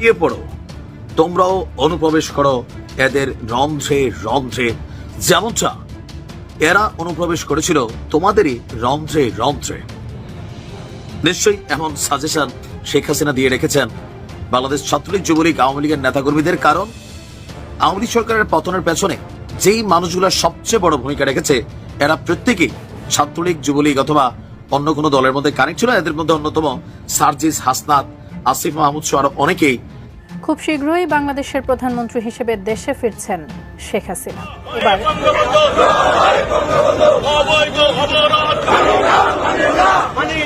ছড়িয়ে পড়ো। তোমরাও অনুপ্রবেশ করো এদের রন্ধ্রে রন্ধ্রে। যেমনটা এরা অনুপ্রবেশ করেছিল তোমাদেরই রন্ধ্রে রন্ধ্রে। নিশ্চয়ই এমন সাজেশন শেখ হাসিনা দিয়ে রেখেছেন বাংলাদেশ ছাত্রলীগ, যুবলীগ, আওয়ামী লীগের নেতাকর্মীদের। কারণ আওয়ামী লীগ সরকারের পতনের পেছনে যেই মানুষগুলো সবচেয়ে বড় ভূমিকা রেখেছে, এরা প্রত্যেকেই ছাত্রলীগ, যুবলীগ অথবা অন্য কোনো দলের মধ্যে কানেক্ট ছিল। এদের মধ্যে অন্যতম সার্জিস হাসনাত, আসিফ মাহমুদ সহ আরও অনেকেই খুব শীঘ্রই বাংলাদেশের প্রধানমন্ত্রী হিসেবে দেশে ফিরছেন। শেখ হাসিনা। এবার অবৈধ অপরাধ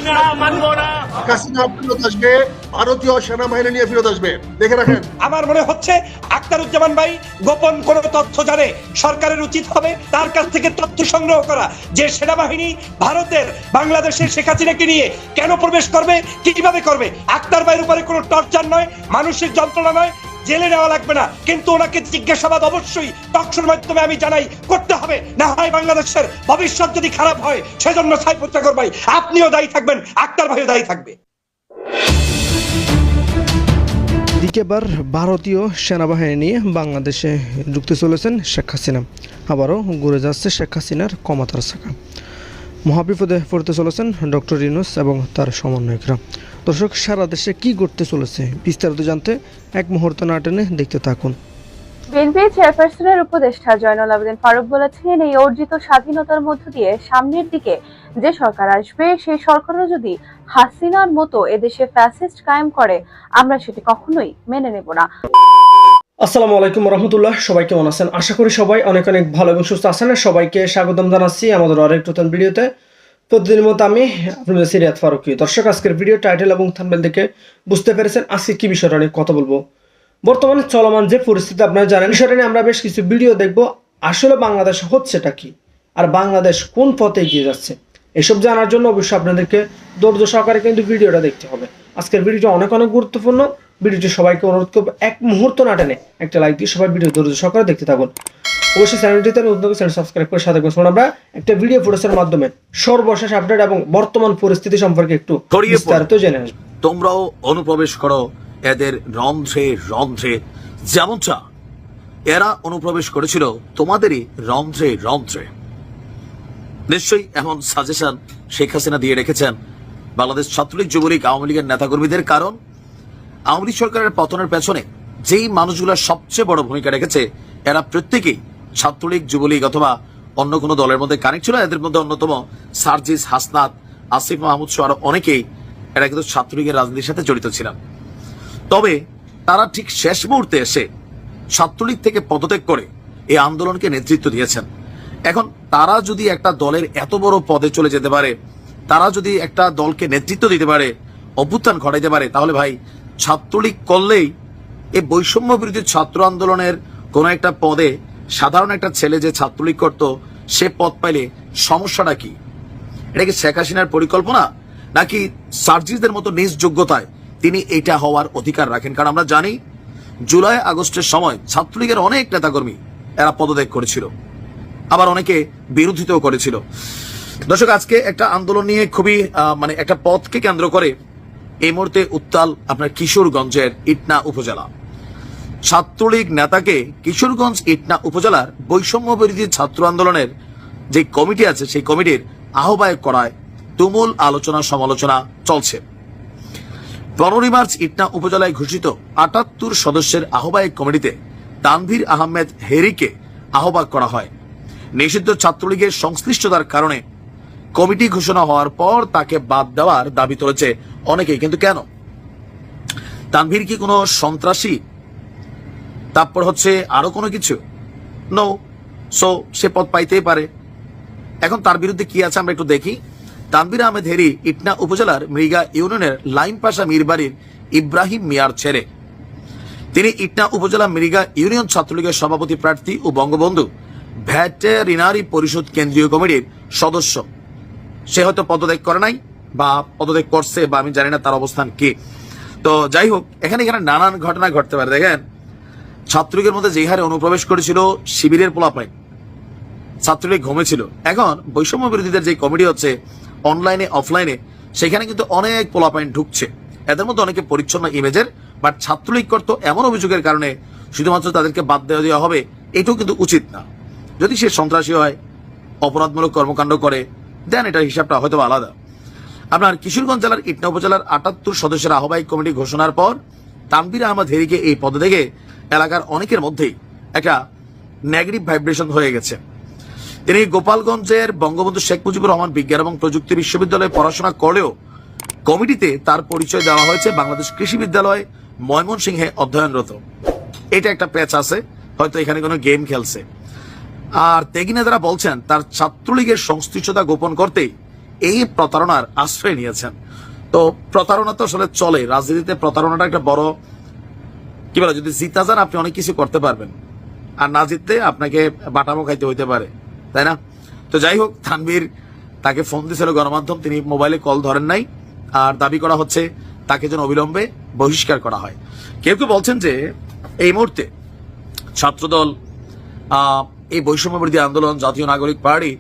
না মানব না কাসিনা ফেরত আসবে ভারতীয় সেনাবাহিনী নিয়ে ফেরত আসবে। দেখে রাখেন। আমার মনে হচ্ছে আক্তারুজ্জামান ভাই গোপন কোন তথ্য জানে সরকারের উচিত হবে তার কাছ থেকে তথ্য সংগ্রহ করা যে সেনাবাহিনী ভারতের বাংলাদেশের শেখ হাসিনাকে নিয়ে কেন প্রবেশ করবে কীভাবে করবে। আক্তার ভাইয়ের উপরে কোনো টর্চার নয় মানুষের যন্ত্রণা নয় জেলে নেওয়া লাগবে না। কিন্তু ওনাকে জিজ্ঞাসাবাদ অবশ্যই টকশোর মাধ্যমে আমি জানাই, করতে হবে। না হয় বাংলাদেশের ভবিষ্যৎ যদি খারাপ হয়, সেজন্য চাকর ভাই, আপনিও দায়ী থাকবেন, আক্তার ভাইও দায়ী থাকবে। দ্বিতীয়বার ভারতীয় সেনাবাহিনী নিয়ে বাংলাদেশে ঢুকতে চলেছেন শেখ হাসিনা। আবারও ঘুরে যাচ্ছে শেখ হাসিনার ক্ষমতার শাখা। মহাবিপদে পড়তে চলেছেন ডক্টর ইনুস এবং তার সমন্বয়করা। দর্শক সারা দেশে কি ঘটতে চলেছে বিস্তারিত জানতে এক মুহূর্ত না টেনে দেখতে থাকুন। বিএনপি চেয়ারপারসনের উপদেষ্টা জয়নুল আবেদিন ফারুক বলেছেন এই অর্জিত স্বাধীনতার মধ্য দিয়ে সামনের দিকে যে সরকার আসবে সেই সরকারও যদি হাসিনার মতো এদেশে ফ্যাসিস্ট কায়েম করে আমরা সেটি কখনোই মেনে নেব না। আসসালামু আলাইকুম রহমতুল্লাহ সবাই কেমন আছেন? আশা করি সবাই অনেক অনেক ভালো এবং সুস্থ আছেন। সবাইকে স্বাগতম জানাচ্ছি আমাদের আরেক নতুন ভিডিওতে। প্রতিদিনের মতো আমি আপনাদের সিরিয়াত ফারুকি। দর্শক, আজকের ভিডিও টাইটেল এবং থাম্বেল দেখে বুঝতে পেরেছেন আজকে কি বিষয়টা নিয়ে কথা বলব। বর্তমানে চলমান যে পরিস্থিতি, আপনারা জানেন, বিষয়টা নিয়ে আমরা বেশ কিছু ভিডিও দেখব। আসলে বাংলাদেশ হচ্ছেটা কি? আর বাংলাদেশ কোন পথে এগিয়ে যাচ্ছে? এসব জানার জন্য অবশ্যই আপনাদেরকে ধৈর্য সহকারে কিন্তু ভিডিওটা দেখতে হবে। আজকের ভিডিওটা অনেক অনেক গুরুত্বপূর্ণ। ভিডিওটি সবাইকে অনুরোধ করব, এক মুহূর্ত না টেনে একটা লাইক দিয়ে সবাই ভিডিও ধৈর্য সহকারে দেখতে থাকুন। অবশ্যই চ্যানেলটিতে নতুন চ্যানেল সাবস্ক্রাইব করে সাথে শুনুন আমরা একটা ভিডিও ফুটেজের মাধ্যমে সর্বশেষ আপডেট এবং বর্তমান পরিস্থিতি সম্পর্কে একটু বিস্তারিত জেনে আসব। তোমরাও অনুপ্রবেশ করো। এদের রন্ধ্রে রন্ধ্রে। যেমনটা এরা অনুপ্রবেশ করেছিল তোমাদেরই রন্ধ্রে রন্ধ্রে। নিশ্চয়ই এমন সাজেশন শেখ হাসিনা দিয়ে রেখেছেন। বাংলাদেশ ছাত্রলীগ যুবলীগ আওয়ামী লীগের নেতাকর্মীদের কারণ আওয়ামী লীগ সরকারের পতনের পেছনে যেই মানুষগুলো সবচেয়ে বড় ভূমিকা রেখেছে এরা প্রত্যেকেই ছাত্রলীগ, যুবলীগ অথবা অন্য কোনো দলের মধ্যে কানেক্ট ছিল, এদের মধ্যে অন্যতম সার্জিস, হাসনাত, আসিফ, মাহমুদ সহ আরও অনেকেই এরা কিন্তু ছাত্রলীগের রাজনীতির সাথে জড়িত ছিলেন। তবে তারা ঠিক শেষ মুহূর্তে এসে ছাত্রলীগ থেকে পদত্যাগ করে এই আন্দোলনকে নেতৃত্ব দিয়েছেন। এখন তারা যদি একটা দলের এত বড় পদে চলে যেতে পারে, তারা যদি একটা দলকে নেতৃত্ব দিতে পারে, অভ্যুত্থান ঘটাইতে পারে, তাহলে ভাই ছাত্রলীগ করলেই এই বৈষম্য বিরোধী ছাত্র আন্দোলনের কোন একটা পদে সাধারণ একটা ছেলে যে ছাত্রলীগ করত, সে পদ পাইলে সমস্যাটা কি? এটা কি শেখ হাসিনার পরিকল্পনা? নাকি সার্জিসদের মতো নিজ যোগ্যতায় তিনি এটা হওয়ার অধিকার রাখেন? কারণ আমরা জানি, জুলাই আগস্টের সময় ছাত্রলীগের অনেক নেতাকর্মী এরা পদত্যাগ করেছিল। আবার অনেকে বিরোধিতাও করেছিল। দর্শক, আজকে একটা আন্দোলন নিয়ে খুবই মানে একটা পথকে কেন্দ্র করে এই মুহূর্তে উত্তাল আপনার কিশোরগঞ্জের ইটনা উপজেলা। ছাত্রলীগ নেতাকে কিশোরগঞ্জ ইটনা উপজেলার বৈষম্য বিরোধী ছাত্র আন্দোলনের যে কমিটি আছে, সেই কমিটির আহ্বায়ক করায় তুমুল আলোচনা সমালোচনা চলছে। পনেরোই মার্চ ইটনা উপজেলায় ঘোষিত আটাত্তর সদস্যের আহ্বায়ক কমিটিতে তানভীর আহমেদ হেরিকে আহ্বায়ক করা হয়। নিষিদ্ধ ছাত্রলীগের সংশ্লিষ্টতার কারণে কমিটি ঘোষণা হওয়ার পর তাকে বাদ দেওয়ার দাবি তুলেছে অনেকেই, কিন্তু কেন? তানভীর কি কোনো সন্ত্রাসী তারপর হচ্ছে আরও কোনো কিছু? নো সো সে পদ পাইতেই পারে। এখন তার বিরুদ্ধে কি আছে আমরা একটু দেখি। তানবির আহমেদ হেরি, ইটনা উপজেলার মৃগা ইউনিয়নের লাইন পাশা মীরবাড়ির ইব্রাহিম মিয়ার ছেড়ে তিনি ইটনা উপজেলা মৃগা ইউনিয়ন ছাত্রলীগের সভাপতি প্রার্থী ও বঙ্গবন্ধু ভ্যাটেরিনারি পরিষদ কেন্দ্রীয় কমিটির সদস্য। সে হয়তো পদত্যাগ করে নাই বা পদত্যাগ করছে বা আমি জানি না তার অবস্থান কি। তো যাই হোক, এখানে এখানে নানান ঘটনা ঘটতে পারে। দেখেন ছাত্রলীগের মধ্যে যে হারে অনুপ্রবেশ করেছিল শিবিরের পোলাপাই, ছাত্রলীগ ঘুমেছিল। এখন বৈষম্য বিরোধীদের যে কমিটি হচ্ছে অনলাইনে অফলাইনে সেখানে কিন্তু অনেক পোলাপাইন ঢুকছে। এদের মধ্যে অনেকে পরিচ্ছন্ন ইমেজের বাট ছাত্রলীগ করতো এমন অভিযোগের কারণে শুধুমাত্র তাদেরকে বাদ দেওয়া দেওয়া হবে, এটাও কিন্তু উচিত না। যদি সে সন্ত্রাসী হয়, অপরাধমূলক কর্মকাণ্ড করে দেন এটার হিসাবটা হয়তো আলাদা। আপনার কিশোরগঞ্জ জেলার ইটনা উপজেলার আটাত্তর সদস্যের আহ্বায়ক কমিটি ঘোষণার পর তানবির আহমদ হেরিকে এই পদে দেখে এলাকার অনেকের মধ্যেই একটা নেগেটিভ ভাইব্রেশন হয়ে গেছে। তিনি গোপালগঞ্জের বঙ্গবন্ধু শেখ মুজিবুর রহমান বিজ্ঞান এবং প্রযুক্তি বিশ্ববিদ্যালয়ে পড়াশোনা করলেও কমিটিতে তার পরিচয় দেওয়া হয়েছে বাংলাদেশ কৃষি বিদ্যালয় ময়মনসিংহে অধ্যয়নরত। এটা একটা প্যাচ আছে, হয়তো এখানে কোনো গেম খেলছে। আর তেগিনেদারা বলছেন, তার ছাত্রলীগের সংশ্লিষ্টতা গোপন করতেই এই প্রতারণার আশ্রয় নিয়েছেন। তো প্রতারণা তো আসলে চলে, রাজনীতিতে প্রতারণাটা একটা বড় কি বলে, যদি জিতা যান, আপনি অনেক কিছু করতে পারবেন। আর না জিততে আপনাকে বাটামো খাইতে হইতে পারে, তাই না? তো যাই হোক থানবীর তাকে ফোন দিয়েছিল গণমাধ্যম, তিনি মোবাইলে কল ধরেন নাই। আর দাবি করা হচ্ছে, তাকে যেন অবিলম্বে বহিষ্কার করা হয়। কেউ কেউ বলছেন যে, এই মুহূর্তে ছাত্রদল এই বৈষম্য বিরোধী আন্দোলন, জাতীয় নাগরিক পার্টি,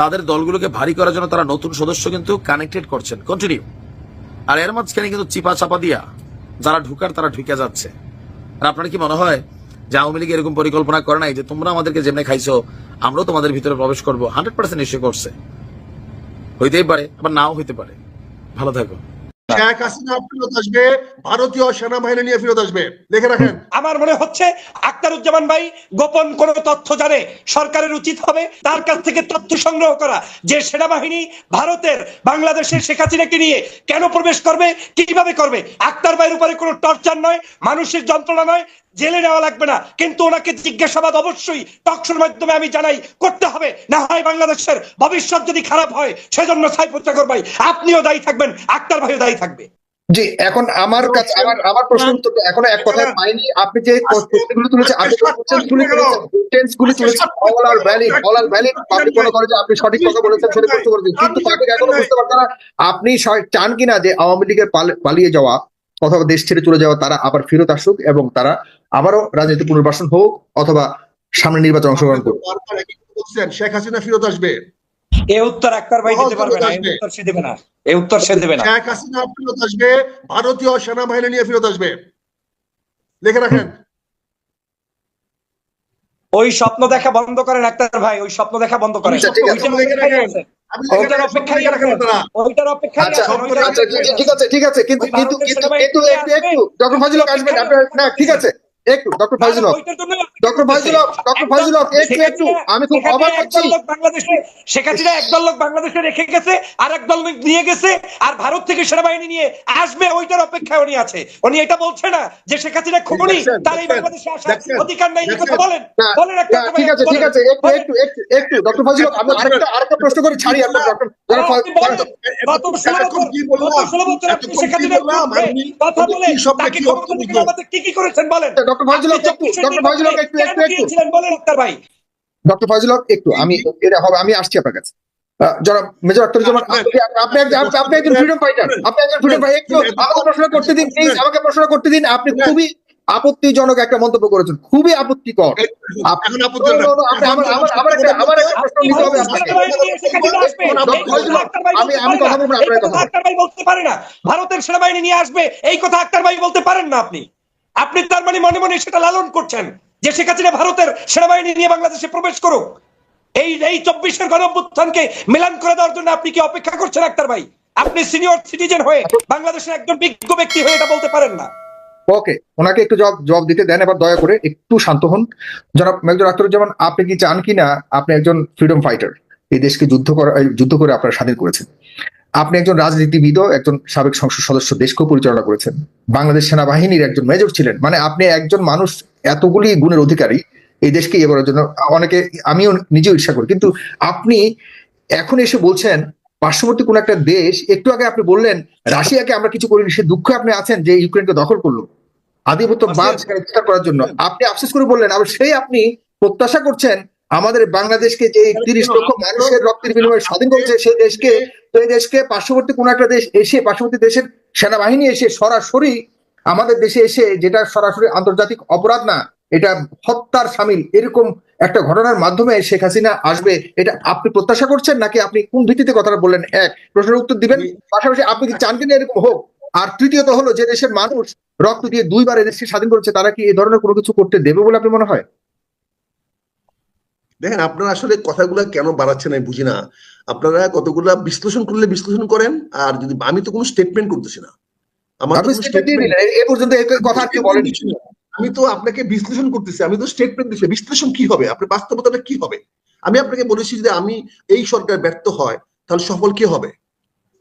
তাদের দলগুলোকে ভারী করার জন্য তারা নতুন সদস্য কিন্তু কানেক্টেড করছেন। কন্টিনিউ আর এর মাঝখানে কিন্তু চিপা চাপা দিয়া যারা ঢুকার, তারা ঢুকে যাচ্ছে। আর আপনার কি মনে হয় যে আওয়ামী লীগ এরকম পরিকল্পনা করে নাই যে তোমরা আমাদেরকে যেমনি খাইছো, আমরাও তোমাদের ভিতরে প্রবেশ করব? হান্ড্রেড পার্সেন্ট নিশ্চয় করছে। হইতেই পারে, আবার নাও হইতে পারে। ভালো থাকো। শেখ হাসিনা ফেরত আসবে ভারতীয় সেনাবাহিনী নিয়ে ফেরত আসবে। দেখে রাখেন। আমার মনে হচ্ছে আক্তারুজ্জামান ভাই গোপন কোন তথ্য জানে সরকারের উচিত হবে তার কাছ থেকে তথ্য সংগ্রহ করা যে সেনাবাহিনী ভারতের বাংলাদেশের শেখ হাসিনাকে নিয়ে কেন প্রবেশ করবে কীভাবে করবে। আক্তার ভাইয়ের উপরে কোনো টর্চার নয় মানুষের যন্ত্রণা নয় জেলে নেওয়া লাগবে না। কিন্তু ওনাকে জিজ্ঞাসাবাদ অবশ্যই টকশোর মাধ্যমে আমি জানাই করতে হবে। না হয় বাংলাদেশের ভবিষ্যৎ যদি খারাপ হয় সেজন্য সাইফুর চাকর ভাই আপনিও দায়ী থাকবেন আক্তার ভাইও দায়ী থাকবে। জি এখন আমার কাছে আমার আমার প্রশ্ন উত্তর এখনও এক কথায় পাইনি। আপনি যে প্রশ্নগুলো তুলেছেন আপনি কোশ্চেনগুলি তুলেছেন টেন্সগুলি তুলেছেন all are valid all are valid আপনি মনে করেন যে আপনি সঠিক কথা বলেছেন কিন্তু তাকে এখনও বুঝতে পারছেন না আপনি চান কিনা যে আওয়ামী লীগের পাল- পালিয়ে যাওয়া অথবা দেশ ছেড়ে চলে যাওয়া তারা আবার ফেরত আসুক এবং তারা আবারও রাজনীতি পুনর্বাসন হোক অথবা সামনে নির্বাচন অংশগ্রহণ করুক। শেখ হাসিনা ফেরত আসবে। এ উত্তর আক্তার ভাই দিতে পারবে না উত্তর সে দেবে না এই উত্তর সে দেবে না। শেখ হাসিনা ফেরত আসবে ভারতীয় সেনাবাহিনী নিয়ে ফেরত আসবে। দেখে রাখেন। ওই স্বপ্ন দেখা বন্ধ করেন আক্তার ভাই ওই স্বপ্ন দেখা বন্ধ করেন। ঠিক আছে। ঠিক- আছে কিন্তু কিন্তু কিন্তু একটু একটু ডক্টর ফজল আসবেন না ঠিক আছে। একটু ডক্টর অপেক্ষা ডক্টর হক ডক্টর হক একটু একটু আমি খুব অবাক হচ্ছি। বাংলাদেশে শেখ হাসিনা একদল লোক বাংলাদেশে রেখে গেছে আর একদল লোক নিয়ে গেছে আর ভারত থেকে সেনাবাহিনী নিয়ে আসবে ওইটার অপেক্ষায় উনি আছে। উনি এটা বলছে না যে শেখ হাসিনা খুবনি তার এই বাংলাদেশে আসার অধিকার নাই। এই কথা বলেন বলেন একটা ঠিক আছে ঠিক আছে একটু একটু একটু একটু ডক্টর হক আমি আরেকটা আরেকটা প্রশ্ন করে ছাড়ি আপনার ডক্টর গত ষোলো এতক্ষণ বছর শেখ কথা বলে তাকে কি করেছেন? বলেন। ডক্টর ফজল একটু ডক্টর ফজল একটু একটু একটু। বলেন ভাই? ডক্টর ফজল একটু আমি এটা হবে আমি আসছি আপনার কাছে। যারা মেজর আক্তারুজ্জামান আপনি আপনি একজন আপনি- আপনি একজন ফ্রিডম ফাইটার আপনি একজন ফ্রিডম ফাইটার একটু আমাকে প্রশ্ন করতে দিন প্লিজ আমাকে প্রশ্ন করতে দিন আপনি খুবই আপত্তিজনক একটা মন্তব্য করেছেন খুবই আপত্তিকর। আমি আমি কথা বলব আপনার কথা ভারতের সেনাবাহিনী নিয়ে আসবে। এই কথা আক্তার ভাই বলতে পারেন না আপনি। আপনি তার মানে মনে মনে সেটা লালন করছেন যে শেখ হাসিনা ভারতের সেনাবাহিনী নিয়ে বাংলাদেশে প্রবেশ করুক। এই এই চব্বিশের গণঅভ্যুত্থানকে মিলান করে দেওয়ার জন্য আপনি কি অপেক্ষা করছেন, আক্তার ভাই? আপনি সিনিয়র সিটিজেন হয়ে বাংলাদেশের একজন বিজ্ঞ ব্যক্তি হয়ে এটা বলতে পারেন না। ওকে, ওনাকে একটু জবাব জবাব দিতে দেন, এবার দয়া করে একটু শান্ত হন। যারা মেজর আক্তারুজ্জামান আপনি কি চান কিনা? আপনি একজন ফ্রিডম ফাইটার। এই দেশকে যুদ্ধ করা যুদ্ধ করে আপনারা স্বাধীন করেছেন। আপনি একজন রাজনীতিবিদও একজন সাবেক সংসদ সদস্য দেশকেও পরিচালনা করেছেন। বাংলাদেশ সেনাবাহিনীর একজন মেজর ছিলেন। মানে আপনি একজন মানুষ এতগুলি গুণের অধিকারী এই দেশকে এবার জন্য অনেকে আমিও নিজেও ইচ্ছা করি। কিন্তু আপনি এখন এসে বলছেন পার্শ্ববর্তী কোন একটা দেশ একটু আগে আপনি বললেন রাশিয়াকে আমরা কিছু করিনি সে দুঃখে আপনি আছেন যে ইউক্রেনকে দখল করল। আধিপত্যবাদ বিস্তার করার জন্য। আপনি আফসোস করে বললেন আবার সেই আপনি প্রত্যাশা করছেন আমাদের বাংলাদেশকে যে তিরিশ লক্ষ মানুষের রক্তের বিনিময়ে স্বাধীন করেছে সেই দেশকে সেই দেশকে পার্শ্ববর্তী কোন একটা দেশ এসে পার্শ্ববর্তী দেশের সেনাবাহিনী এসে সরাসরি আমাদের দেশে এসে যেটা সরাসরি আন্তর্জাতিক অপরাধ না এটা হত্যার সামিল এরকম একটা ঘটনার মাধ্যমে শেখ হাসিনা আসবে এটা আপনি প্রত্যাশা করছেন নাকি আপনি কোন ভিত্তিতে কথাটা বললেন? এক প্রশ্নের উত্তর দিবেন পাশাপাশি আপনি কি চান কিনা এরকম হোক। আর তৃতীয়ত হলো যে দেশের মানুষ রক্ত দিয়ে দুইবার এদেশকে স্বাধীন করেছে তারা কি এই ধরনের কোনো কিছু করতে দেবে বলে আপনি মনে হয়? দেখেন আপনারা আসলে কথাগুলো কেন বাড়াচ্ছেন আমি বুঝি না। আপনারা কতগুলা বিশ্লেষণ করলে বিশ্লেষণ করেন আর যদি আমি তো কোনো স্টেটমেন্ট করতেছি না। আমার এ পর্যন্ত কথা কেউ বলেনি। আমি তো আপনাকে বিশ্লেষণ করতেছি আমি তো স্টেটমেন্ট দিচ্ছি বিশ্লেষণ কি হবে? আপনার বাস্তবতাটা কি হবে? আমি আপনাকে বলেছি যে আমি এই সরকার ব্যর্থ হয় তাহলে সফল কি হবে?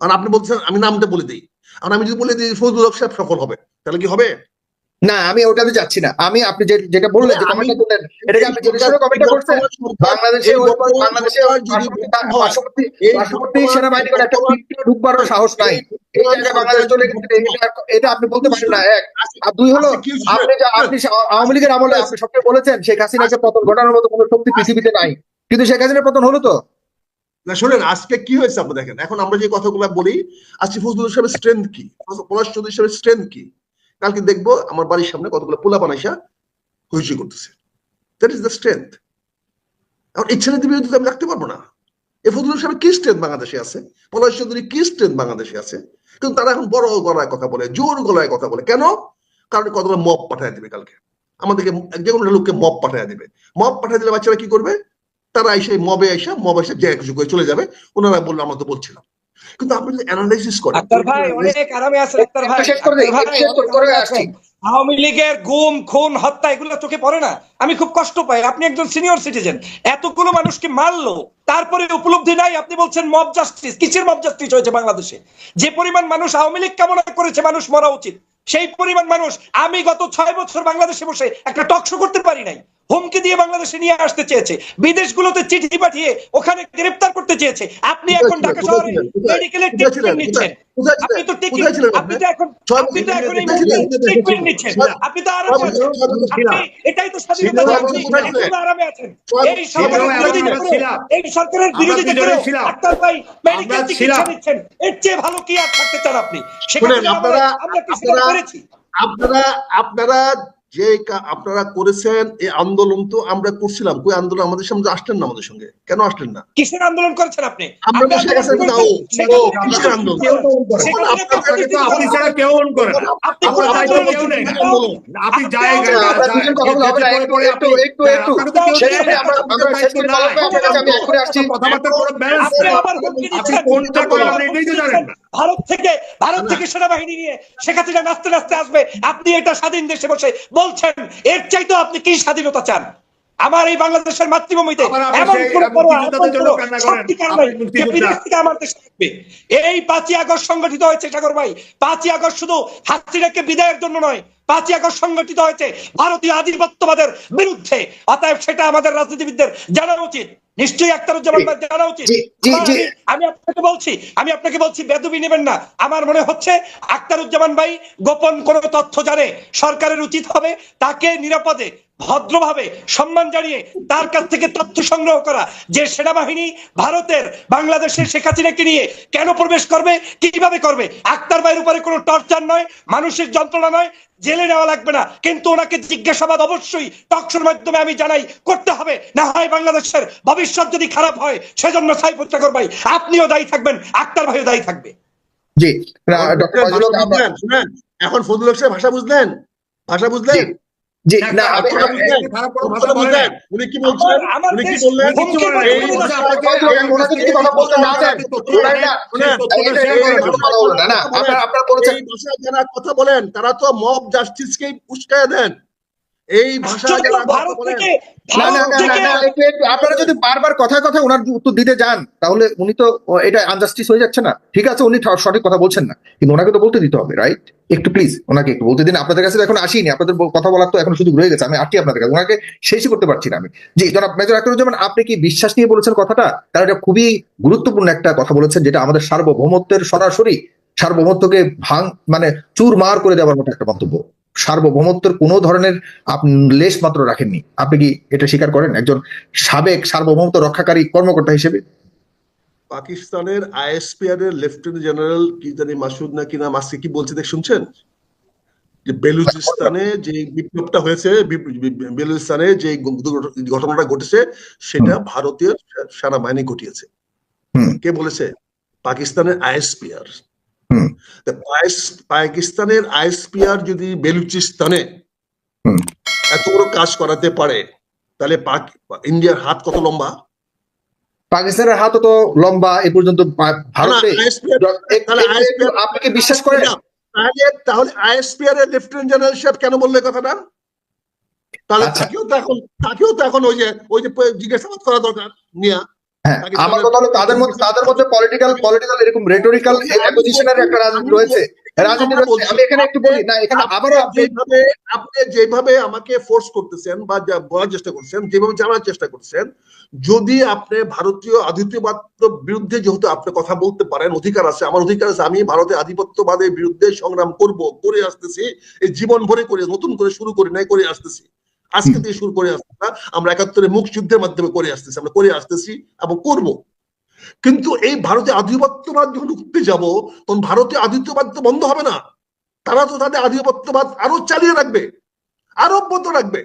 আর আপনি বলছেন আমি নামটা বলে দিই। আর আমি যদি বলে দিই ফজলুল হক সাহেব সফল হবে তাহলে কি হবে? না আমি ওটাতে যাচ্ছি না। আমি আপনি যেটা বললেন যে আমি- কমেন্টটা করলেন এটাকে আপনি জেনে শুনে কমেন্টটা করছেন বাংলাদেশে বাংলাদেশে পার্শ্ববর্তী- সেনাবাহিনী করে একটা ঢুকবারও সাহস নাই। এই জায়গায় বাংলাদেশ চলে গেছে এটা- আপনি বলতে পারেন না এক। আর দুই হলো আচ্ছা? আপনি যে আপনি আওয়ামী লীগের আমলে আপনি সবচেয়ে বলেছেন শেখ হাসিনাকে পতন ঘটানোর মতো কোনো শক্তি পৃথিবীতে নাই। কিন্তু শেখ হাসিনার পতন হলো তো? না শোনেন আজকে কি হয়েছে আপনি দেখেন? এখন আমরা যে কথাগুলো বলি আজকে ফজলুল সাহেবের স্ট্রেংথ কি? পলাশ চৌধুরী সাহেবের স্ট্রেংথ কি? কালকে দেখব আমার বাড়ির সামনে কতগুলো পোলা বানাইসা হইচই করতেছে। দ্যাট ইজ দ্য স্ট্রেংথ বিরুদ্ধে আমি রাখতে পারব না। এ সাহেবের কি বাংলাদেশে আছে? পলাশ চৌধুরী কি বাংলাদেশে আছে? কিন্তু তারা এখন বড় গলায় কথা বলে, জোর গলায় কথা বলে। কেন? কারণ কতগুলো মব পাঠায় দিবে কালকে। আমাদেরকে যে কোনো লোককে মব পাঠায় দিবে। মব পাঠায় দিলে বাচ্চারা কি করবে? তারা এসে মবে এসে, মব এসে যে কিছু করে চলে যাবে। ওনারা বলল, আমরা তো বলছিলাম। কিন্তু আপনি যদি অ্যানালাইসিস করেন আক্তার ভাই অনেক আরামে আছেন আক্তার ভাই। শেষ করে দিই, শেষ করে- করে আসছি। আওয়ামী লীগের গুম খুন হত্যা এগুলো চোখে পড়ে না। আমি খুব কষ্ট পাই। আপনি একজন সিনিয়র সিটিজেন এতগুলো মানুষকে মারলো তারপরে উপলব্ধি নাই। আপনি বলছেন মব জাস্টিস কিসের মব জাস্টিস হয়েছে বাংলাদেশে? যে পরিমাণ মানুষ আওয়ামী লীগ কামনা করেছে মানুষ মরা উচিত। সেই পরিমাণ মানুষ আমি গত ছয় বছর বাংলাদেশে বসে একটা টকশো করতে পারি নাই। হুমকি দিয়ে বাংলাদেশে নিয়ে আসতে চেয়েছে। বিদেশগুলোতে চিঠি পাঠিয়ে ওখানে গ্রেফতার করতে চেয়েছে। আপনি এখন ঢাকা শহরে মেডিকেলের ট্রিটমেন্ট নিচ্ছেন। আপনি তো আপনি তো এখন আপনি তো এখন? ট্রিটমেন্ট নিচ্ছেন। আপনি তো আরামে আছেন। এটাই তো স্বাধীনতা আরামে আছেন। এই সরকারের বিরোধিতা করে এই সরকারের বিরোধিতা করে ডাক্তার ভাই মেডিকেল চিকিৎসা নিচ্ছেন। এর চেয়ে ভালো কি আর থাকতে চান আপনি? সেখানে আমরা কি সেটা করেছি? আপনারা আপনারা যে কা- আপনারা করেছেন এই আন্দোলন তো আমরা করছিলাম। কই আন্দোলন? আমাদের সামনে আসলেন না আমাদের সঙ্গে। কেন আসলেন না? কিসের আন্দোলন করেছেন আপনি? আমরা তো শেখ হাসিনা দাও। ও কিসের আন্দোলন? সেখানে আপনারা- আপনি ছাড়া কেউ অন করে আপনি আপনার কোথায় দায়িত্ব? কেউ নেই। আপনি জায়গা কথা বলব, হবে একটু একটু একটু। আমরা আমরা শেষ করে কাছে আমি এক্ষুনি আসছি। কথাবার্তার কোনো ব্যালেন্স আপনি আপনি কোনটা করেন আপনি এটাই তো জানেন না ভারত থেকে ভারত থেকে সেনাবাহিনী নিয়ে শেখ হাসিনা নাচতে নাচতে আসবে। আপনি এটা স্বাধীন দেশে বসে বলছেন এর চাইতে আপনি কি স্বাধীনতা চান? আমার এই বাংলাদেশের মাতৃভূমিতে এমন আমার দেশে থাকবে এই পাঁচই আগস্ট সংগঠিত হয়েছে সাগর ভাই। পাঁচই আগস্ট শুধু হাসিনাকে বিদায়ের জন্য নয় পাঁচই আগস্ট সংগঠিত হয়েছে ভারতীয় আধিপত্যবাদের বিরুদ্ধে। অতএব সেটা আমাদের রাজনীতিবিদদের জানা উচিত। নিশ্চয়ই আক্তারুজ্জামান ভাই জানা উচিত। আমি আপনাকে বলছি আমি আপনাকে বলছি বেদবি নেবেন না। আমার মনে হচ্ছে আক্তারুজ্জামান ভাই গোপন কোন তথ্য জানে। সরকারের উচিত হবে তাকে নিরাপদে ভদ্রভাবে সম্মান জানিয়ে তার কাছ থেকে তথ্য সংগ্রহ করা যে সেনাবাহিনী ভারতের বাংলাদেশের শেখ হাসিনাকে নিয়ে কেন প্রবেশ করবে কীভাবে করবে। আক্তার ভাইয়ের উপরে কোনো টর্চার নয় মানুষের যন্ত্রণা নয় জেলে নেওয়া লাগবে না। কিন্তু ওনাকে জিজ্ঞাসাবাদ অবশ্যই টকশোর মাধ্যমে আমি জানাই করতে হবে। না হয় বাংলাদেশের ভবিষ্যৎ যদি খারাপ হয় সেজন্য সাইফুল সাগর ভাই আপনিও দায়ী থাকবেন আক্তার ভাইও দায়ী থাকবে। জি এখন ফজলুল ভাষা বুঝলেন? ভাষা বুঝলেন? উনি কি বলছেন উনি কি বললেন বলছে না। যদি কথা বলেন তারা তো মব জাস্টিসকে উস্কায় দেন এই ভাষা কথা আপনারা যদি বারবার কথায় কথায় ওনার উত্তর দিতে যান তাহলে উনি তো এটা আনজাস্টিস হয়ে যাচ্ছে না। ঠিক আছে উনি সঠিক কথা বলছেন না। কিন্তু ওনাকে তো বলতে দিতে হবে রাইট একটু প্লিজ ওনাকে একটু বলতে দিন। আপনাদের কাছে তো এখন আসিনি আপনাদের কথা বলার তো এখন শুধু রয়ে গেছে। আমি আটটি আপনাদের কাছে ওনাকে শেষই করতে পারছি না আমি। জি জনাব মেজর আখতারুজ্জামান আপনি কি বিশ্বাস নিয়ে বলেছেন কথাটা? কারণ এটা খুবই গুরুত্বপূর্ণ একটা কথা বলেছেন যেটা আমাদের সার্বভৌমত্বের সরাসরি সার্বভৌমত্বকে ভাঙ মানে চুর মার করে দেওয়ার মতো একটা মন্তব্য। সার্বভৌমত্বের কোনো ধরনের লেশ মাত্র রাখেননি। আপনি কি এটা স্বীকার করেন? একজন সাবেক সার্বভৌমত্ব রক্ষাকারী কর্মকর্তা হিসেবে? পাকিস্তানের আইএসপিআর এর লেফটেন্যান্ট জেনারেল কি জানি মাসুদ না কি নাম আজকে কি বলছে দেখ শুনছেন? যে বেলুচিস্তানে যে বিপ্লবটা হয়েছে বেলুচিস্তানে যে ঘটনাটা ঘটেছে সেটা ভারতীয় সেনাবাহিনী ঘটিয়েছে। কে বলেছে? পাকিস্তানের আইএসপিআর পাকিস্তানের আইএসপিআর যদি বেলুচিস্তানে এত বড় কাজ করাতে পারে তাহলে ইন্ডিয়ার হাত কত লম্বা? পাকিস্তানের হাতও তো লম্বা এ পর্যন্ত ভারতে। আপনি কি বিশ্বাস করেন? তাহলে তাহলে আইএসপিআর এর লেফটেন্যান্ট জেনারেল সাহেব কেন বললে কথাটা? তাহলে আচ্ছা। তাকেও তো এখন তাকেও তো এখন ওই যে ওই যে জিজ্ঞাসাবাদ করা দরকার মিয়া হ্যাঁ আমার কথা হলো তাদের মধ্যে তাদের মধ্যে পলিটিক্যাল পলিটিক্যাল এরকম রেটোরিক্যাল একটা রাজনীতি রয়েছে। রাজনীতি রয়েছে আমি এখানে একটু বলি না এখানে আবারও যেভাবে আপনি যেভাবে আমাকে ফোর্স করতেছেন বা বলার চেষ্টা করছেন যেভাবে জানার চেষ্টা করছেন যদি আপনি ভারতীয় আধিপত্যবাদ বিরুদ্ধে যেহেতু আপনি কথা বলতে পারেন অধিকার আছে আমার অধিকার আছে আমি ভারতের আধিপত্যবাদের বিরুদ্ধে সংগ্রাম করব করে আসতেছি এই জীবন ভরে করে নতুন করে শুরু করি নাই করে আসতেছি। আজকে থেকে শুরু করে আসতেছি না আমরা একাত্তরে মুখ যুদ্ধের মাধ্যমে করে আসতেছি আমরা করে আসতেছি এবং করব। কিন্তু এই ভারতীয় আধিপত্যবাদ যখন উঠতে যাব তখন ভারতীয় আধিপত্যবাদ তো বন্ধ হবে না। তারা তো তাদের আধিপত্যবাদ আরও চালিয়ে রাখবে আরও অব্যাহত রাখবে।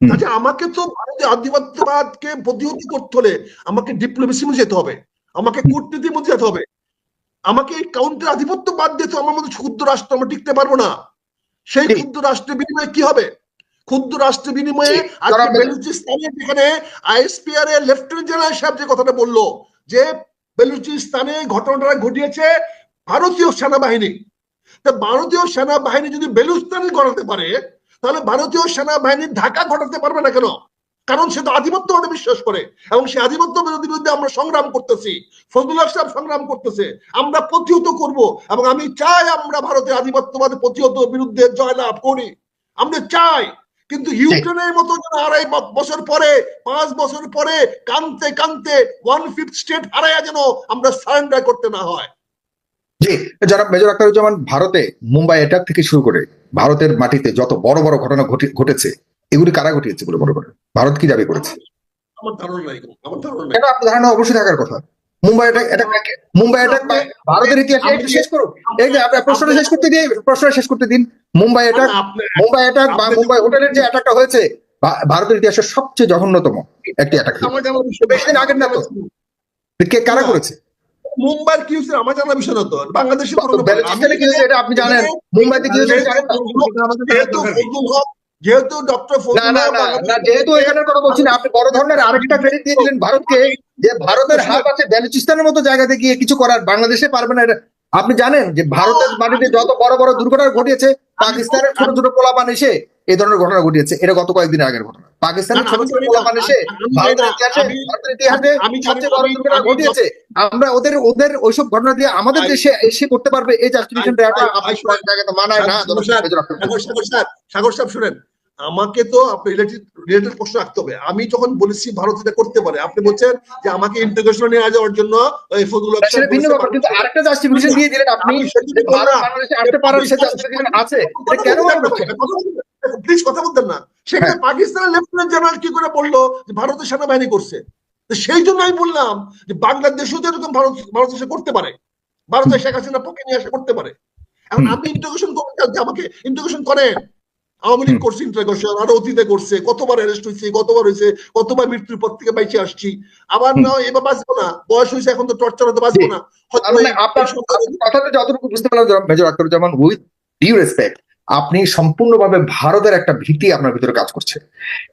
কাজে আমাকে তো ভারতীয় আধিপত্যবাদকে প্রতিহত করতে হলে আমাকে ডিপ্লোমেসি মধ্যে যেতে হবে আমাকে কূটনীতির মধ্যে যেতে হবে। আমাকে এই কাউন্টার আধিপত্যবাদ দিয়ে তো আমার মধ্যে ক্ষুদ্র রাষ্ট্র আমরা টিকতে পারব না। সেই ক্ষুদ্র রাষ্ট্রের বিনিময়ে কি হবে? ক্ষুদ্র রাষ্ট্রের বিনিময়ে আজকে জনাব- বেলুচিস্তানে যেখানে আইএসপিআর এর লেফটেন্যান্ট জেনারেল সাহেব যে কথাটা বলল যে বেলুচিস্তানে ঘটনাটা ঘটিয়েছে ভারতীয় সেনাবাহিনী। তা ভারতীয় সেনাবাহিনী যদি বেলুস্তানে ঘটাতে পারে তাহলে ভারতীয় সেনাবাহিনী ঢাকা ঘটাতে পারবে না কেন? কারণ সে তো আধিপত্যবাদে বিশ্বাস করে এবং সে আধিপত্য বিরোধী বিরুদ্ধে আমরা সংগ্রাম করতেছি ফজলুল্লাহ সাহেব সংগ্রাম করতেছে আমরা প্রতিহত করব এবং আমি চাই আমরা ভারতের আধিপত্যবাদ প্রতিহত বিরুদ্ধে জয়লাভ করি। আমরা চাই কিন্তু ইউক্রেনের মতো যেন আড়াই বছর পরে পাঁচ বছর পরে কানতে কানতে ওয়ান ফিফথ স্টেট হারাইয়া যেন আমরা সারেন্ডার করতে না হয়। জি যারা মেজর আখতারুজ্জামান ভারতে মুম্বাই অ্যাটাক থেকে শুরু করে ভারতের মাটিতে যত বড় বড় ঘটনা ঘটে- ঘটেছে এগুলি কারা ঘটিয়েছে বলে মনে করেন? ভারত কি দাবি করেছে? আমার ধারণা নাই আমার ধারণা নাই। আপনার ধারণা অবশ্যই থাকার কথা? Mumbai attack attack Mumbai attack ভারতের ইতিহাসে একটু শেষ করুন। এই যে আপনার প্রশ্নটা শেষ করতে দিন প্রশ্নটা শেষ করতে দিন। মুম্বাই অ্যাটাক মুম্বাই অ্যাটাক বা মুম্বাই হোটেলের যে অ্যাটাকটা হয়েছে ভারতের ইতিহাসের সবচেয়ে জঘন্যতম একটি অ্যাটাক বেশি দিন আগের না তো। কে কারা করেছে? মুম্বাইয়ের কি হয়েছে আমার জানার বিষয় না তো? বাংলাদেশে কি হয়েছে এটা আপনি জানেন? মুম্বাইতে কি হয়েছে? যেহেতু ডক্টর না না না যেহেতু এখানে কথা বলছি না আপনি বড় ধরনের আরেকটা ক্রেডিট দিয়ে দিলেন ভারতকে যে ভারতের হাত আছে বেলুচিস্তানের মতো জায়গাতে গিয়ে কিছু করার বাংলাদেশে পারবে না এটা। আপনি জানেন যে ভারতের মাটিতে যত বড় বড় দুর্ঘটনা ঘটিয়েছে পাকিস্তানের ছোট ছোট পোলাপান এসে এই ধরনের ঘটনা ঘটিয়েছে। এটা গত কয়েকদিন আগের ঘটনা। পাকিস্তানের ছোট ছোট পোলাপান এসে ভারতের ইতিহাসে ভারতের ইতিহাসে সবচেয়ে বড় দুর্ঘটনা ঘটিয়েছে। আমরা ওদের ওদের ওইসব ঘটনা দিয়ে আমাদের দেশে এসে করতে পারবে। এই জাস্টিফিকেশন দেওয়াটা সবার জায়গাতে মানায় না সাগর সাহেব শুনেন আমাকে তো আপনি রিলেটেড রিলেটেড প্রশ্ন রাখতে হবে। আমি যখন বলেছি ভারত এটা করতে পারে আপনি বলছেন যে আমাকে ইন্টিগ্রেশন নিয়ে যাওয়ার জন্য এই ফজলুল হক ভিন্ন ব্যাপার কিন্তু আরেকটা জাস্টিফিকেশন দিয়ে দিলেন আপনি। ভারত বাংলাদেশে জাস্টিফিকেশন আছে এটা কেন প্লিজ কথা বলতেন না। সেখানে হ্যাঁ। পাকিস্তানের লেফটেন্যান্ট জেনারেল কি করে বলল যে ভারতের সেনাবাহিনী করছে? তো সেই জন্য আমি বললাম যে বাংলাদেশও তো এরকম ভারত ভারত এসে করতে পারে। ভারতের শেখ হাসিনা পক্ষে নিয়ে এসে করতে পারে। এখন। আমি ইন্টিগ্রেশন করতে যে আমাকে ইন্টিগ্রেশন করেন। আওয়ামী লীগ করছে ইন্টিগ্রেশন আরও অতীতে করছে কতবার অ্যারেস্ট হয়েছে কতবার হয়েছে কতবার মৃত্যুর পর থেকে বাইচে আসছি। আবার। না এবার বাঁচবো না। বয়স হয়েছে এখন তো টর্চার হতে বাঁচবো না। আপনার এই যতটুকু বুঝতে পারলাম major Akhtaruzzaman with due respect আপনি সম্পূর্ণভাবে ভারতের একটা ভীতি আপনার ভিতরে কাজ করছে।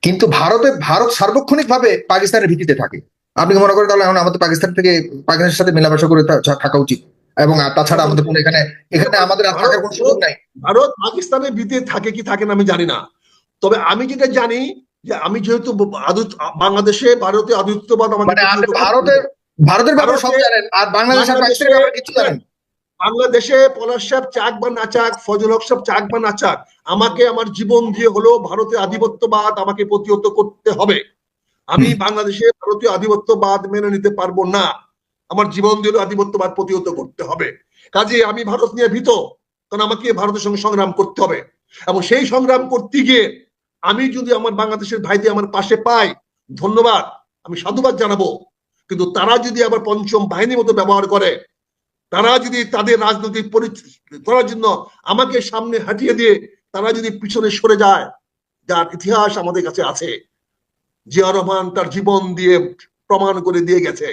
কিন্তু ভারতে ভারত সার্বক্ষণিক ভাবে পাকিস্তানের ভীতিতে থাকে। আপনি মনে করেন তাহলে এখন আমাদের পাকিস্তান থেকে পাকিস্তানের সাথে মেলামেশা করে থাকা উচিত? এবং তাছাড়া আমাদের কোনো এখানে এখানে আমাদের আর থাকার কোনো সুযোগ নাই। ভারত পাকিস্তানের ভিতরে থাকে কি থাকে না আমি জানি না। তবে আমি যেটা জানি যে আমি যেহেতু বাংলাদেশে ভারতীয় আদিত্যবাদ মানে ভারতের ভারতের ব্যাপারে সব জানেন আর বাংলাদেশ আর পাকিস্তানের ব্যাপারে কিছু জানেন? বাংলাদেশে পলাশ সাহেব চাক বা না চাক ফজল হক সাহেব চাক বা না চাক আমাকে আমার জীবন দিয়ে হলেও ভারতের আধিপত্যবাদ আমাকে প্রতিহত করতে হবে। আমি বাংলাদেশে ভারতীয় আধিপত্যবাদ মেনে নিতে পারব না। আমার জীবন হলেও আধিপত্যবাদ প্রতিহত করতে হবে। কাজে আমি ভারত নিয়ে ভীত, কারণ আমাকে ভারতের সঙ্গে সংগ্রাম করতে হবে। এবং সেই সংগ্রাম করতে গিয়ে আমি যদি আমার বাংলাদেশের ভাইদের আমার পাশে পাই, ধন্যবাদ, আমি সাধুবাদ জানাব। কিন্তু তারা যদি আবার পঞ্চম বাহিনীর মতো ব্যবহার করে, তারা যদি তাদের রাজনৈতিক করার জন্য আমাকে সামনে হাঁটিয়ে দিয়ে তারা যদি পিছনে সরে যায়, যার ইতিহাস আমাদের কাছে আছে। জিয়া রহমান তার জীবন দিয়ে প্রমাণ করে দিয়ে গেছে।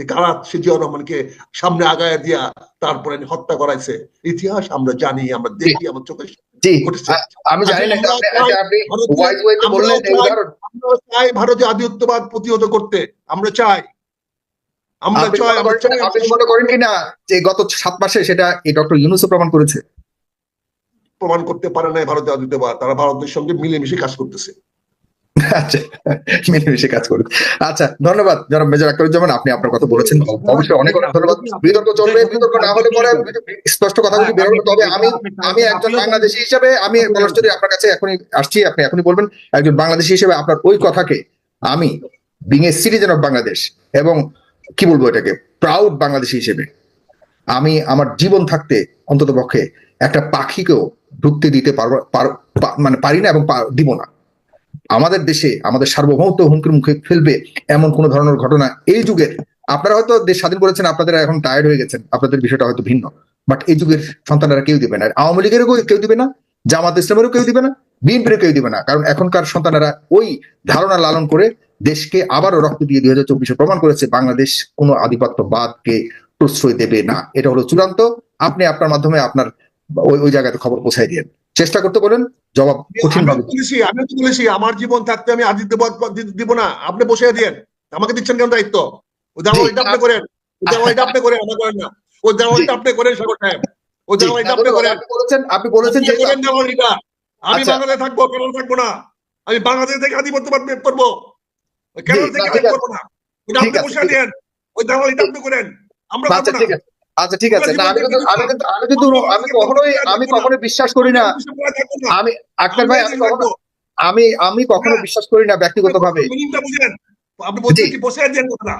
যে কারা সে জিয়া রহমানকে সামনে আগায় দিয়া তারপরে হত্যা করাইছে ইতিহাস আমরা জানি আমরা দেখি আমার চোখের আমি জানি না ভারতীয়- চাই- আধিপত্যবাদ প্রতিহত করতে আমরা চাই। আমরা চাই মনে আমরা করেন- আপনি মনে করেন কিনা যে গত সাত মাসে সেটা এই ডক্টর ইউনুসও প্রমাণ করেছে? প্রমাণ করতে পারে নাই ভারতীয় আধিপত্যবাদ তারা ভারতের সঙ্গে মিলেমিশে কাজ করতেছে। আচ্ছা মিলেমিশে কাজ করুন আচ্ছা ধন্যবাদ, জনাব মেজর আপনি আপনার কথা বলেছেন। অবশ্যই অনেক অনেক ধন্যবাদ। বিতর্ক চলবে, বিতর্ক না হলে পরে স্পষ্ট কথাগুলি বেরোবে তবে আমি আমি একজন বাংলাদেশী হিসেবে আমি আপনার কাছে এখনই আসছি, আপনি এখনই বলবেন, একজন বাংলাদেশী হিসেবে আপনার ওই কথাকে আমি being a citizen of Bangladesh এবং কি বলব এটাকে প্রাউড বাংলাদেশী হিসেবে, আমি আমার জীবন থাকতে অন্তত পক্ষে একটা পাখিকেও ঢুকতে দিতে পারব মানে পারি না এবং দিব না। আমাদের দেশে আমাদের সার্বভৌমত্ব হুমকির মুখে ফেলবে এমন কোন ধরনের ঘটনা এই যুগের আপনারা হয়তো দেশ স্বাধীন করেছেন, আপনাদের এখন টায়ার্ড হয়ে গেছেন, আপনাদের বিষয়টা হয়তো ভিন্ন। বাট এই যুগের সন্তানেরা কেউ দিবে না। আওয়ামী লীগেরও কেউ দিবে না, জামাত ইসলামেরও কেউ দিবে না, বিএনপিরও কেউ দিবে না। কারণ এখনকার সন্তানেরা ওই ধারণা লালন করে দেশকে আবারও রক্ত দিয়ে দুই হাজার চব্বিশে প্রমাণ করেছে, বাংলাদেশ কোনো আধিপত্যবাদকে প্রশ্রয় দেবে না। এটা হলো চূড়ান্ত। আপনি আপনার মাধ্যমে আপনার ওই ওই জায়গাতে খবর পৌঁছাই দিয়েন। চেষ্টা করতে বলেন জবাব কঠিন আমি তো বলেছি আমি তো বলেছি আমার জীবন থাকতে আমি আদিত্যবাদ দি- দিব না আপনি বসে দিয়েন আমাকে দিচ্ছেন কেন দায়িত্ব? ওই দেওয়ালিটা আপনি করেন ওই দেওয়ালিটা আপনি করেন আমরা করেন না। ওই দেওয়ালিটা আপনি করেন সাগর সাহেব। ওই দেওয়ালিটা আপনি করেন। বলেছেন আপনি বলেছেন যে করেন দেওয়ালিটা আমি আচ্ছা। বাংলাদেশে থাকব কেন থাকব না? আমি বাংলাদেশ থেকে প্রয়োগ করব। কেন থেকে। করব না? আপনি বসে দিয়েন ওই দেওয়ালিটা আপনি করেন আমরা আচ্ছা করব না। আচ্ছা ঠিক আছে। না আমি কিন্তু আমি কিন্তু আমি কিন্তু আমি কখনোই আমি কখনো বিশ্বাস করি না। আমি আক্তার ভাই আমি কখনো আমি আমি কখনো। বিশ্বাস করি না ব্যক্তিগত ভাবে মিনিংটা আপনি বলছেন কি বসে কথা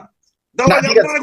ঠিক আছে।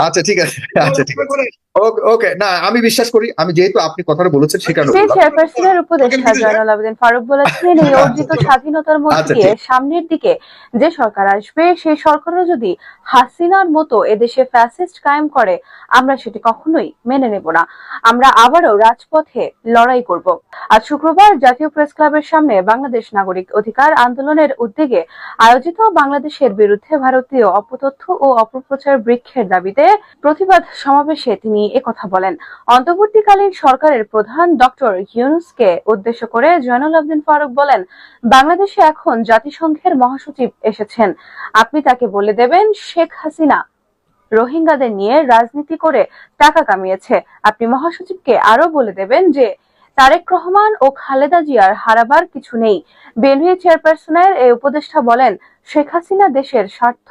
আচ্ছা ঠিক আছে। আচ্ছা ঠিক করেন। ওকে না আমি বিশ্বাস করি আমি যেহেতু আপনি কথাটা বলেছেন সে কারণে। চেয়ারপারসনের উপদেষ্টা জয়নাল আবেদিন ফারুক বলেছেন এই অর্জিত স্বাধীনতার মধ্যে আচ্ছা, দিয়ে সামনের দিকে যে সরকার আসবে সেই সরকারও যদি হাসিনার মতো এদেশে ফ্যাসিস্ট কায়েম করে আমরা সেটি কখনোই মেনে নেব না। আমরা আবারও রাজপথে লড়াই করব। আজ শুক্রবার জাতীয় প্রেস ক্লাবের সামনে বাংলাদেশ নাগরিক অধিকার আন্দোলনের উদ্যোগে আয়োজিত বাংলাদেশের বিরুদ্ধে ভারতীয় অপতথ্য ও অপপ্রচার বৃক্ষের দাবিতে প্রতিবাদ সমাবেশে তিনি একথা বলেন। অন্তর্বর্তীকালীন সরকারের প্রধান ডক্টর ইউনুসকে উদ্দেশ্য করে জয়নুল আবদিন ফারুক বলেন, বাংলাদেশে এখন জাতিসংঘের মহাসচিব এসেছেন। আপনি তাকে বলে দেবেন, শেখ হাসিনা রোহিঙ্গাদের নিয়ে রাজনীতি করে টাকা কামিয়েছে। আপনি মহাসচিবকে আরও বলে দেবেন যে তারেক রহমান ও খালেদা জিয়ার হারাবার কিছু নেই। বেনুয়ে চেয়ারপারসনের এই উপদেষ্টা বলেন, শেখ হাসিনা দেশের স্বার্থ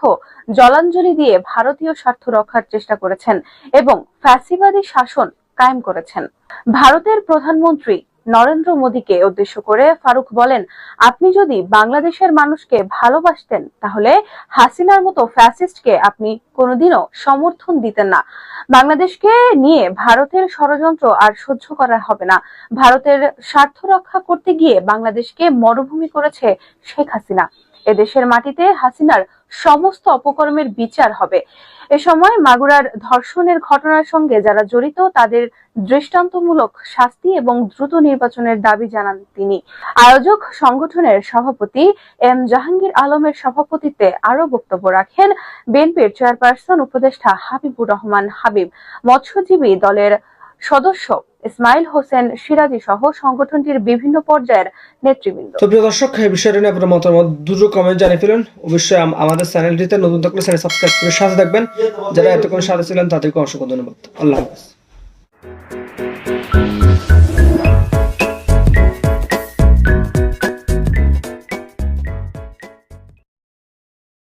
জলাঞ্জলি দিয়ে ভারতীয় স্বার্থ রক্ষার চেষ্টা করেছেন এবং ফ্যাসিবাদী শাসন কায়েম করেছেন। ভারতের প্রধানমন্ত্রী নরেন্দ্র মোদীকে উদ্দেশ্য করে ফারুক বলেন, আপনি যদি বাংলাদেশের মানুষকে ভালোবাসতেন, তাহলে হাসিনার মতো ফ্যাসিস্টকে আপনি কোনোদিনও সমর্থন দিতেন না। বাংলাদেশকে নিয়ে ভারতের ষড়যন্ত্র আর সহ্য করা হবে না। ভারতের স্বার্থ রক্ষা করতে গিয়ে বাংলাদেশকে মরুভূমি করেছে শেখ হাসিনা। এদেশের মাটিতে হাসিনার সমস্ত অপকর্মের বিচার হবে। এ সময় মাগুরার ধর্ষণের ঘটনার সঙ্গে যারা জড়িত, তাদের দৃষ্টান্তমূলক শাস্তি এবং দ্রুত নির্বাচনের দাবি জানান তিনি। আয়োজক সংগঠনের সভাপতি এম জাহাঙ্গীর আলমের সভাপতিত্বে আরও বক্তব্য রাখেন বিএনপির চেয়ারপারসন উপদেষ্টা হাবিবুর রহমান হাবিব। মৎস্যজীবী দলের সদস্য ইসমাইল হোসেন সিরাজি সহ সংগঠনটির বিভিন্ন পর্যায়ের নেতৃবৃন্দ। তো প্রিয় দর্শক এই বিষয়ে নিয়ে আপনার মতামত দুটো কমেন্ট জানিয়ে ফেলুন। অবশ্যই আমাদের চ্যানেলটিতে নতুন থাকলে চ্যানেল সাবস্ক্রাইব করে সাথে থাকবেন। যারা এতক্ষণ সাথে ছিলেন, তাদেরকে অসংখ্য ধন্যবাদ। আল্লাহ হাফেজ।